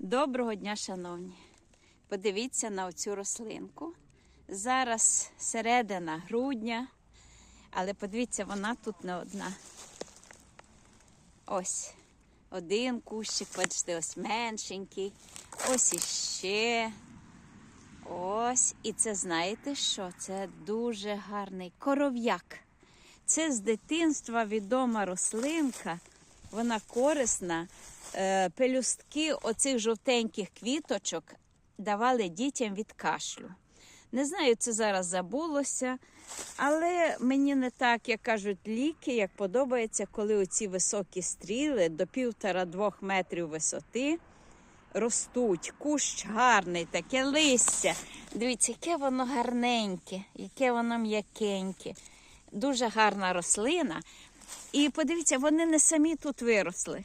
Доброго дня, шановні! Подивіться на оцю рослинку. Зараз середина грудня, але подивіться, вона тут не одна. Ось один кущик, бачите, ось меншенький. Ось іще. Ось. І це знаєте що? Це дуже гарний коров'як. Це з дитинства відома рослинка. Вона корисна. Е, Пелюстки оцих жовтеньких квіточок давали дітям від кашлю. Не знаю, це зараз забулося, але мені не так, як кажуть ліки, як подобається, коли оці високі стріли до півтора-двох метрів висоти ростуть. Кущ гарний, таке листя. Дивіться, яке воно гарненьке, яке воно м'якеньке. Дуже гарна рослина. І подивіться, вони не самі тут виросли.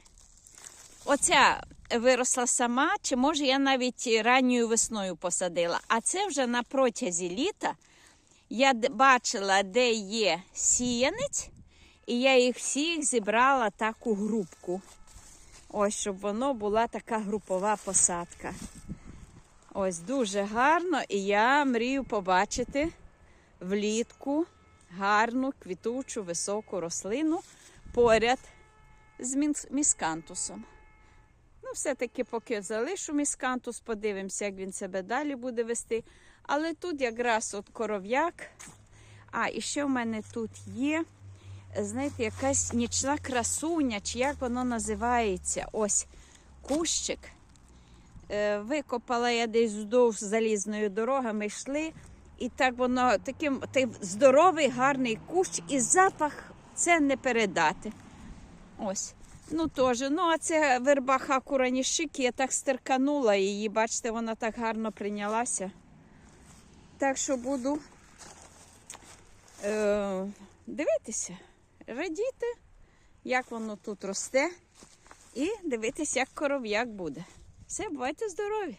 Оця виросла сама, чи може я навіть ранньою весною посадила. А це вже на протязі літа я бачила, де є сіянець, і я їх всіх зібрала так у групку. Ось, щоб воно була така групова посадка. Ось дуже гарно, і я мрію побачити влітку гарну квітучу високу рослину поряд з міскантусом. Ну, все-таки поки залишу міскантус, подивимося, як він себе далі буде вести. Але тут якраз от коров'як. А, і ще в мене тут є, знаєте, якась нічна красуня, чи як воно називається. Ось кущик. Е, Викопала я десь вздовж залізною дороги, ми йшли. І так воно таким той здоровий, гарний кущ, і запах це не передати. Ось. Ну теж. Ну, а це верба хакураніщики, я так стерканула її, бачите, вона так гарно прийнялася. Так що буду е, дивитися, радіти, як воно тут росте, і дивитися, як коров'як буде. Все, бувайте здорові!